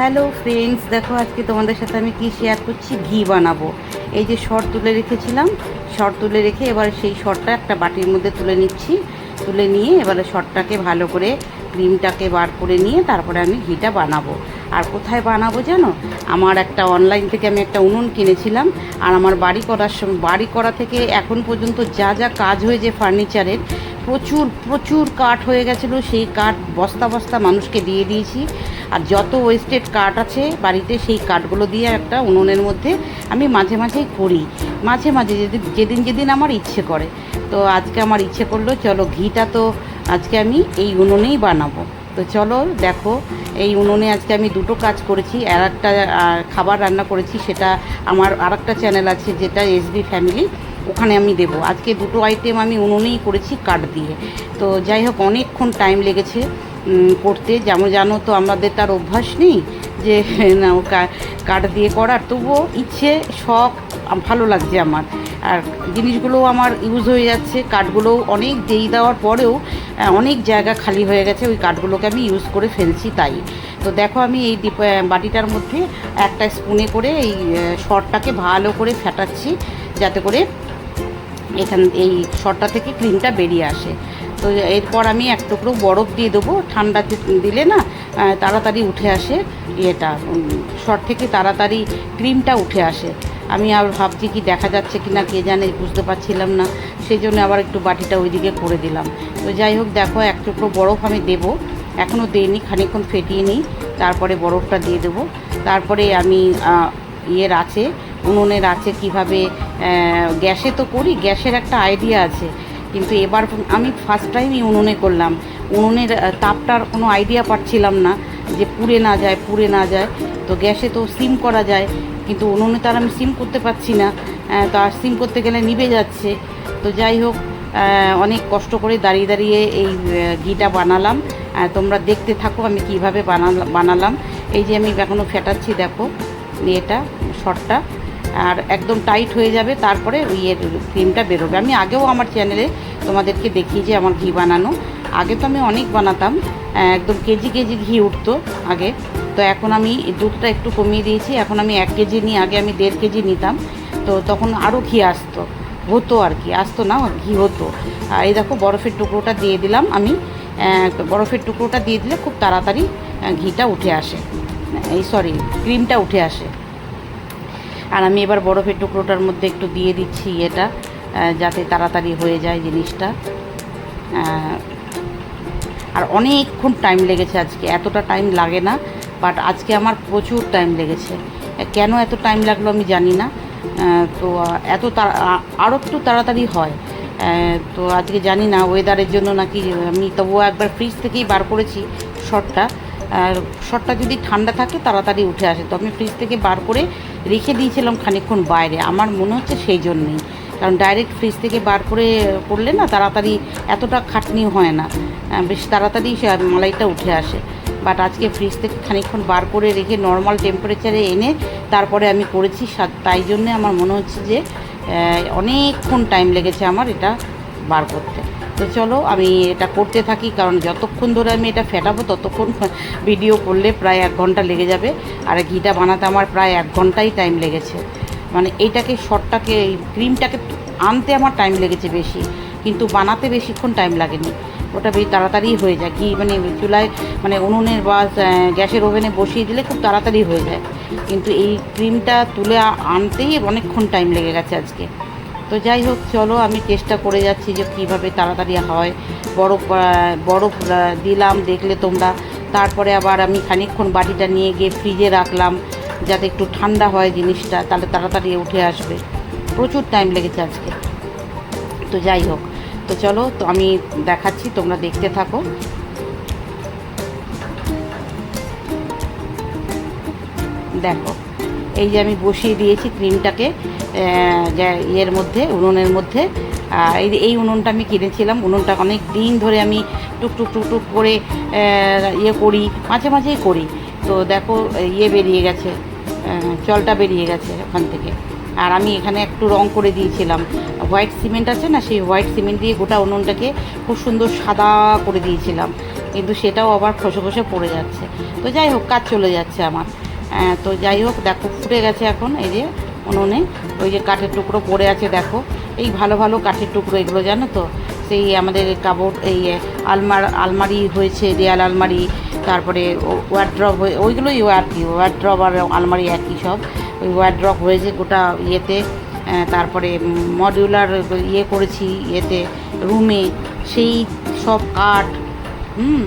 Hello friends দেখো, আজকে তোমাদের সাথে আমি কি শেয়ার করছি? ঘি বানাবো। এই যে শর্ট তুলে রেখেছিলাম শর্ট তুলে রেখে এবার সেই শর্টটা একটা বাটির মধ্যে তুলে নিচ্ছি। তুলে নিয়ে এবারে শর্টটাকে ভালো করে ক্রিমটাকে বার করে নিয়ে তারপরে আমি ঘিটা বানাবো। আর কোথায় বানাবো জানো? আমার একটা অনলাইন থেকে আমি একটা উনুন কিনেছিলাম, আর আমার বাড়ি করার সময় বাড়ি করা থেকে এখন পর্যন্ত যা যা কাজ হয়েছে ফার্নিচারের প্রচুর প্রচুর কাঠ হয়ে গেছিল। সেই কাঠ বস্তা বস্তা মানুষকে দিয়ে দিয়েছি। আর যত ওয়েস্টেড কাঠ আছে বাড়িতে, সেই কাঠগুলো দিয়ে একটা উনুনের মধ্যে আমি মাঝে মাঝেই করি। মাঝে মাঝে যেদিন যেদিন যেদিন আমার ইচ্ছে করে। তো আজকে আমার ইচ্ছে করল, চলো ঘিটা তো আজকে আমি এই উনুনেই বানাবো। তো চলো দেখো, এই উনুনে আজকে আমি দুটো কাজ করেছি। আর একটা খাবার রান্না করেছি, সেটা আমার আর একটা চ্যানেল আছে, যেটা এসবি ফ্যামিলি ওখানে আমি দেবো। আজকে দুটো আইটেম আমি উনুনেই করেছি কাঠ দিয়ে। তো যাই হোক, অনেকক্ষণ টাইম লেগেছে করতে। যেমন জানো তো আমাদের তার অভ্যাস নেই যে, না কাঠ দিয়ে করার। তবুও ইচ্ছে, শখ ভালো লাগছে আমার। আর জিনিসগুলোও আমার ইউজ হয়ে যাচ্ছে। কাঠগুলো অনেক দেই দেওয়ার পরেও অনেক জায়গা খালি হয়ে গেছে। ওই কাঠগুলোকে আমি ইউজ করে ফেলছি তাই। তো দেখো, আমি এই বাটিটার মধ্যে একটা স্পুনে করে এই শর্টটাকে ভালো করে ফেটাচ্ছি, যাতে করে এখান এই শর্টটা থেকে ক্রিমটা বেরিয়ে আসে। তো এরপর আমি এক টুকরো বরফ দিয়ে দেবো। ঠান্ডা দিলে না তাড়াতাড়ি উঠে আসে ইয়েটা শর্ট থেকে তাড়াতাড়ি ক্রিমটা উঠে আসে। আমি আর ভাবছি কি দেখা যাচ্ছে কি না, কে জানে, বুঝতে পারছিলাম না। সেই জন্য আবার একটু বাটিটা ওইদিকে করে দিলাম। তো যাই হোক, দেখো এক টুকরো বরফ আমি দেবো। এখনও দিইনি, খানিকক্ষণ ফেটিয়ে নিই। তারপরে বরফটা দিয়ে দেবো। তারপরে আমি ইয়ের আছে, উনুনের আছে কীভাবে গ্যাসে তো করি, গ্যাসের একটা আইডিয়া আছে। কিন্তু এবার আমি ফার্স্ট টাইমই উনুনে করলাম। উনুনের তাপটার কোনো আইডিয়া পাচ্ছিলাম না যে পুড়ে না যায়, পুড়ে না যায়। তো গ্যাসে তো সিম করা যায়। কিন্তু উনুনে তার আমি সিম করতে পারছি না। তো আর সিম করতে গেলে নিভে যাচ্ছে। তো যাই হোক অনেক কষ্ট করে দাঁড়িয়ে দাঁড়িয়ে এই ঘিটা বানালাম। তোমরা দেখতে থাকো আমি কীভাবে বানালাম। এই যে আমি এখনও ফেটাচ্ছি, দেখো। এটা শর্টটা আর একদম টাইট হয়ে যাবে, তারপরে ওই এর ক্রিমটা বেরোবে। আমি আগেও আমার চ্যানেলে তোমাদেরকে দেখিয়েছি আমার ঘি বানানো। আগে তো আমি অনেক বানাতাম একদম কেজি কেজি ঘি উঠতো আগে। তো এখন আমি দুধটা একটু কমিয়ে দিয়েছি। এখন আমি এক কেজি নিয়ে আগে আমি দেড় কেজি নিতাম। তো তখন আরও ঘি আসতো, হতো আর কি। আসতো না, ঘি হতো। আর এই দেখো বরফের টুকরোটা দিয়ে দিলাম আমি। বরফের টুকরোটা দিয়ে দিলে খুব তাড়াতাড়ি ঘিটা উঠে আসে। এই সরি ক্রিমটা উঠে আসে। আর আমি এবার বরফের টুকরোটার মধ্যে একটু দিয়ে দিচ্ছি এটা যাতে তাড়াতাড়ি হয়ে যায় জিনিসটা। আর অনেকক্ষণ টাইম লেগেছে আজকে, এতটা টাইম লাগে না বাট আজকে আমার প্রচুর টাইম লেগেছে। কেন এত টাইম লাগল আমি জানি না। তো এত আরও একটু তাড়াতাড়ি হয়। তো আজকে জানি না ওয়েদারের জন্য নাকি আমি, তবুও একবার ফ্রিজ থেকেই বার করেছি শর্টটা আর শর্টটা যদি ঠান্ডা থাকে, তাড়াতাড়ি উঠে আসে। তো আমি ফ্রিজ থেকে বার করে রেখে দিয়েছিলাম খানিকক্ষণ বাইরে। আমার মনে হচ্ছে সেই জন্যেই। কারণ ডাইরেক্ট ফ্রিজ থেকে বার করে করলে না তাড়াতাড়ি এতটা খাটনি হয় না। বেশ তাড়াতাড়ি সে মালাইটা উঠে আসে। বাট আজকে ফ্রিজ থেকে খানিকক্ষণ বার করে রেখে নর্মাল টেম্পারেচারে এনে তারপরে আমি করেছি তাই জন্যে আমার মনে হচ্ছে যে অনেকক্ষণ টাইম লেগেছে আমার এটা বার করতে। তো চলো, আমি এটা করতে থাকি, কারণ যতক্ষণ ধরে আমি এটা ফেটাবো, ততক্ষণ ভিডিও করলে প্রায় এক ঘণ্টা লেগে যাবে। আর ঘিটা বানাতে আমার প্রায় এক ঘন্টাই টাইম লেগেছে। মানে এইটাকে শর্টটাকে এই ক্রিমটাকে আনতে আমার টাইম লেগেছে বেশি, কিন্তু বানাতে বেশিক্ষণ টাইম লাগেনি। ওটা বেশ তাড়াতাড়ি হয়ে যায়। ঘি মানে চুলায় মানে উনুনের বা গ্যাসের ওভেনে বসিয়ে দিলে খুব তাড়াতাড়ি হয়ে যায়। কিন্তু এই ক্রিমটা তুলে আনতেই অনেকক্ষণ টাইম লেগে গেছে আজকে। তো যাই হোক, চলো, আমি চেষ্টা করে যাচ্ছি যে কীভাবে তাড়াতাড়ি হয়। বরফ বরফ দিলাম, দেখলে তোমরা। তারপরে আবার আমি খানিকক্ষণ বাটিটা নিয়ে গিয়ে ফ্রিজে রাখলাম, যাতে একটু ঠান্ডা হয় জিনিসটা, তাহলে তাড়াতাড়ি উঠে আসবে। প্রচুর টাইম লেগেছে আজকে। তো যাই হোক, তো চলো, তো আমি দেখাচ্ছি, তোমরা দেখতে থাকো। দেখো এই যে আমি বসিয়ে দিয়েছি ক্রিমটাকে ইয়ের মধ্যে, উনুনের মধ্যে। এই এই উনুনটা আমি কিনেছিলাম, উনুনটা অনেক দিন ধরে আমি টুক টুক টুক টুক করে ইয়ে করি, মাঝে মাঝেই করি। তো দেখো ইয়ে বেরিয়ে গেছে জলটা বেরিয়ে গেছে ওখান থেকে। আর আমি এখানে একটু রং করে দিয়েছিলাম। হোয়াইট সিমেন্ট আছে না, সেই হোয়াইট সিমেন্ট দিয়ে গোটা উনুনটাকে খুব সুন্দর সাদা করে দিয়েছিলাম। কিন্তু সেটাও আবার খসে খসে পড়ে যাচ্ছে। তো যাই হোক, কাজ চলে যাচ্ছে আমার। তো যাই হোক, দেখো, ফুটে গেছে এখন, এই যে উনুনে। ওই যে কাঠের টুকরো পড়ে আছে, দেখো। এই ভালো ভালো কাঠের টুকরো এগুলো, জানো তো? সেই আমাদের কাপড়, এই আলমার, আলমারি হয়েছে, দেয়াল আলমারি, তারপরে ওয়ার্ড্রপ হয়ে, ওইগুলোই আর কি ওয়ার্ড্রপ আর আলমারি একই সব। ওই ওয়ার্ড্রপ হয়েছে গোটা ইয়েতে তারপরে মডিউলার ইয়ে করেছি, ইয়েতে রুমে সেই সব কাঠ, হুম?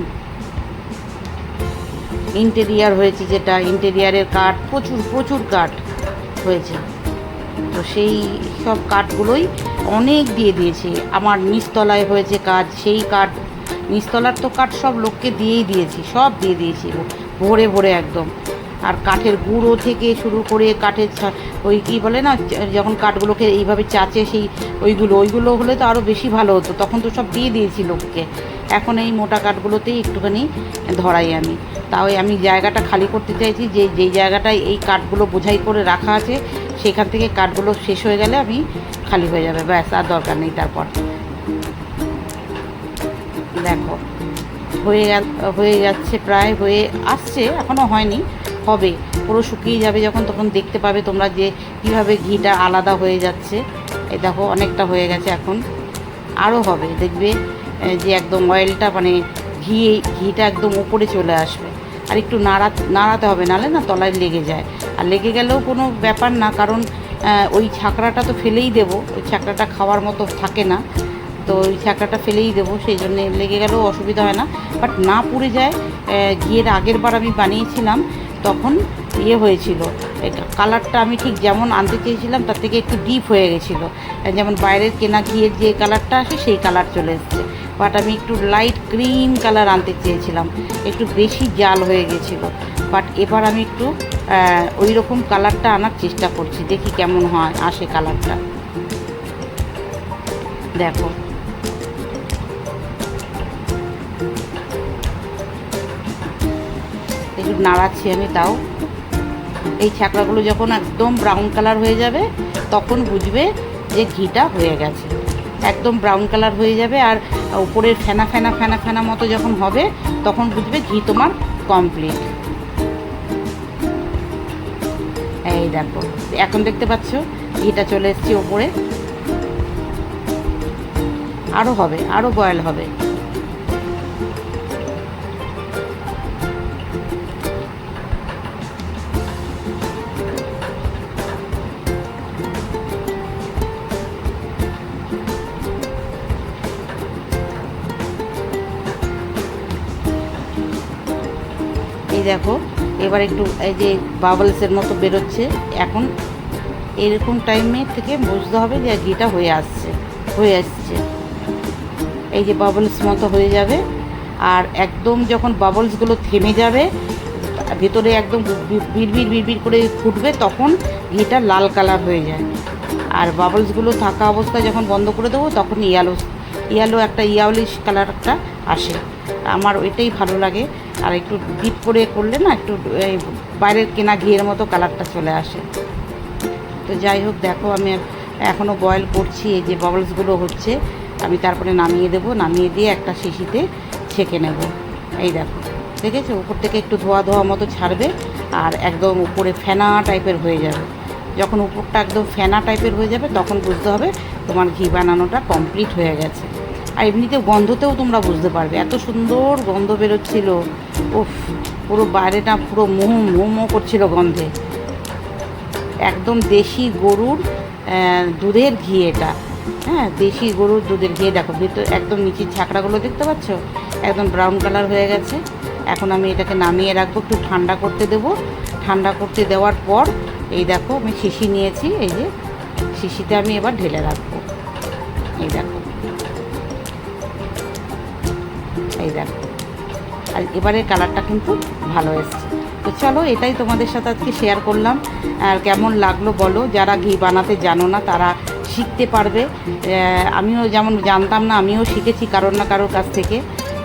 ইন্টেরিয়ার হয়েছে যেটা ইন্টেরিয়ারের কাঠ, প্রচুর প্রচুর কাঠ হয়েছে। তো সেই সব কাঠগুলোই অনেক দিয়ে দিয়েছে। আমার নিচতলায় হয়েছে কাজ সেই কাঠ, নিচতলার তো কাঠ সব লোককে দিয়েই দিয়েছি, সব দিয়ে দিয়েছি। ভরে ভরে একদম। আর কাঠের গুঁড়ো থেকে শুরু করে কাঠের ওই কী বলে না যখন কাঠগুলোকে এইভাবে চাচে সেই ওইগুলো ওইগুলো হলে তো আরও বেশি ভালো হতো, তখন তো সব দিয়ে দিয়েছি লোককে। এখন এই মোটা কাঠগুলোতেই একটুখানি ধরাই আমি। তাও আমি জায়গাটা খালি করতে চাইছি যে, যেই জায়গাটায় এই কাঠগুলো বোঝাই করে রাখা আছে, সেখান থেকে কাঠগুলো শেষ হয়ে গেলে আমি খালি হয়ে যাবে, ব্যাস, আর দরকার নেই তারপর। দেখো, হয়ে হয়ে যাচ্ছে প্রায়, হয়ে আসছে এখনও হয়নি। হবে। পুরো শুকিয়ে যাবে যখন, তখন দেখতে পাবে তোমরা যে কীভাবে ঘিটা আলাদা হয়ে যাচ্ছে। এই দেখো, অনেকটা হয়ে গেছে এখন। আরও হবে, দেখবে যে একদম অয়েলটা মানে ঘি, ঘিটা একদম উপরে চলে আসবে। আর একটু নাড়া, নাড়াতে হবে, নালে না তলায় লেগে যায়। আর লেগে গেলেও কোনো ব্যাপার না, কারণ ওই ছাকড়াটা তো ফেলেই দেবো। ওই ছাকড়াটা খাওয়ার মতো থাকে না। তো ওই ছাকড়াটা ফেলেই দেবো, সেই জন্যে লেগে গেলেও অসুবিধা হয় না। বাট না পুড়ে যায় ঘিয়ের আগের বার আমি বানিয়েছিলাম। তখন ইয়ে হয়েছিল। কালারটা আমি ঠিক যেমন আনতে চেয়েছিলাম, তার থেকে একটু ডিপ হয়ে গেছিল। যেমন বাইরের কেনা ঘিয়ের যে কালারটা আসে, সেই কালার চলে এসছে। বাট আমি একটু লাইট ক্রিম কালার আনতে চেয়েছিলাম। একটু বেশি জাল হয়ে গেছিল। বাট এবার আমি একটু ওই রকম কালারটা আনার চেষ্টা করছি। দেখি কেমন হয়, আসে কালারটা দেখো। একটু নাড়াচ্ছি আমি তাও এই ছাকড়াগুলো যখন একদম ব্রাউন কালার হয়ে যাবে, তখন বুঝবে যে ঘিটা হয়ে গেছে। একদম ব্রাউন কালার হয়ে যাবে আর উপরের ফেনা ফেনা ফেনা ফেনা মতো যখন হবে, তখন বুঝবে ঘি তোমার কমপ্লিট এই দেখো, এখন দেখতে পাচ্ছ, ঘিটা চলে এসছে ওপরে আরও হবে আরও বয়েল হবে। এই দেখো, এবার একটু এই যে বাবলসের মতো বেরোচ্ছে। এখন এরকম টাইমে থেকে বুঝতে হবে যে ঘিটা হয়ে আসছে হয়ে আসছে। এই যে বাবলস মতো হয়ে যাবে, আর একদম যখন বাবলসগুলো থেমে যাবে, ভেতরে একদম বিড়বিড় বিড়বিড় করে ফুটবে, তখন ঘিটা লাল কালার হয়ে যায়। আর বাবলসগুলো থাকা অবস্থায় যখন বন্ধ করে দেবো, তখন ইয়ালো ইয়ালো একটা ইয়ালিশ কালারটা আসে। আমার ওইটাই ভালো লাগে। আর একটু ডিপ করে করলে না একটু, এই বাইরের কেনা ঘিয়ের মতো কালারটা চলে আসে। তো যাই হোক, দেখো আমি এখনও বয়েল করছি, এই যে বাবলসগুলো হচ্ছে, আমি তারপরে নামিয়ে দেবো। নামিয়ে দিয়ে একটা শিশিতে ছেঁকে নেব। এই দেখো, দেখেছ? উপর থেকে একটু ধোয়া ধোয়া মতো ছাড়বে আর একদম উপরে ফেনা টাইপের হয়ে যাবে। যখন উপরটা একদম ফেনা টাইপের হয়ে যাবে, তখন বুঝতে হবে তোমার ঘি বানানোটা কমপ্লিট হয়ে গেছে। আর এমনিতে গন্ধতেও তোমরা বুঝতে পারবে, এত সুন্দর গন্ধ বেরোচ্ছিল। উফ, পুরো বাইরেটা পুরো মোহ মোহ করছিল গন্ধে। একদম দেশি গরুর দুধের ঘি এটা। হ্যাঁ দেশি গরুর দুধের ঘি। দেখো, ভিতর একদম নিচের ছাকড়াগুলো দেখতে পাচ্ছ? একদম ব্রাউন কালার হয়ে গেছে। এখন আমি এটাকে নামিয়ে রাখব, একটু ঠান্ডা করতে দেবো। ঠান্ডা করতে দেওয়ার পর, এই দেখো, আমি শিশি নিয়েছি, এই যে শিশিতে আমি এবার ঢেলে রাখব। এই দেখো। এই দেখো। আর এবারের কালারটা কিন্তু ভালো এসছে। তো চলো, এটাই তোমাদের সাথে আজকে শেয়ার করলাম। আর কেমন লাগল বলো, যারা ঘি বানাতে জানো না, তারা শিখতে পারবে। আমিও যেমন জানতাম না, আমিও শিখেছি, কারোর না কারোর কাছ থেকে।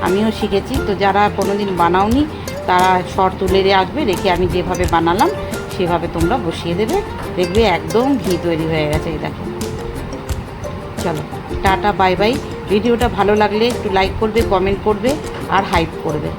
আমিও শিখেছি। তো যারা কোনো দিন বানাওনি, তারা শর তুলে আসবে, রেখে আমি যেভাবে বানালাম, সেভাবে তোমরা বসিয়ে দেবে। দেখবে একদম ঘি তৈরি হয়ে গেছে, এই দেখো। চলো, টাটা, বাই বাই। ভিডিওটা ভালো লাগলে একটু লাইক করবে কমেন্ট করবে। আর হাইট করবে।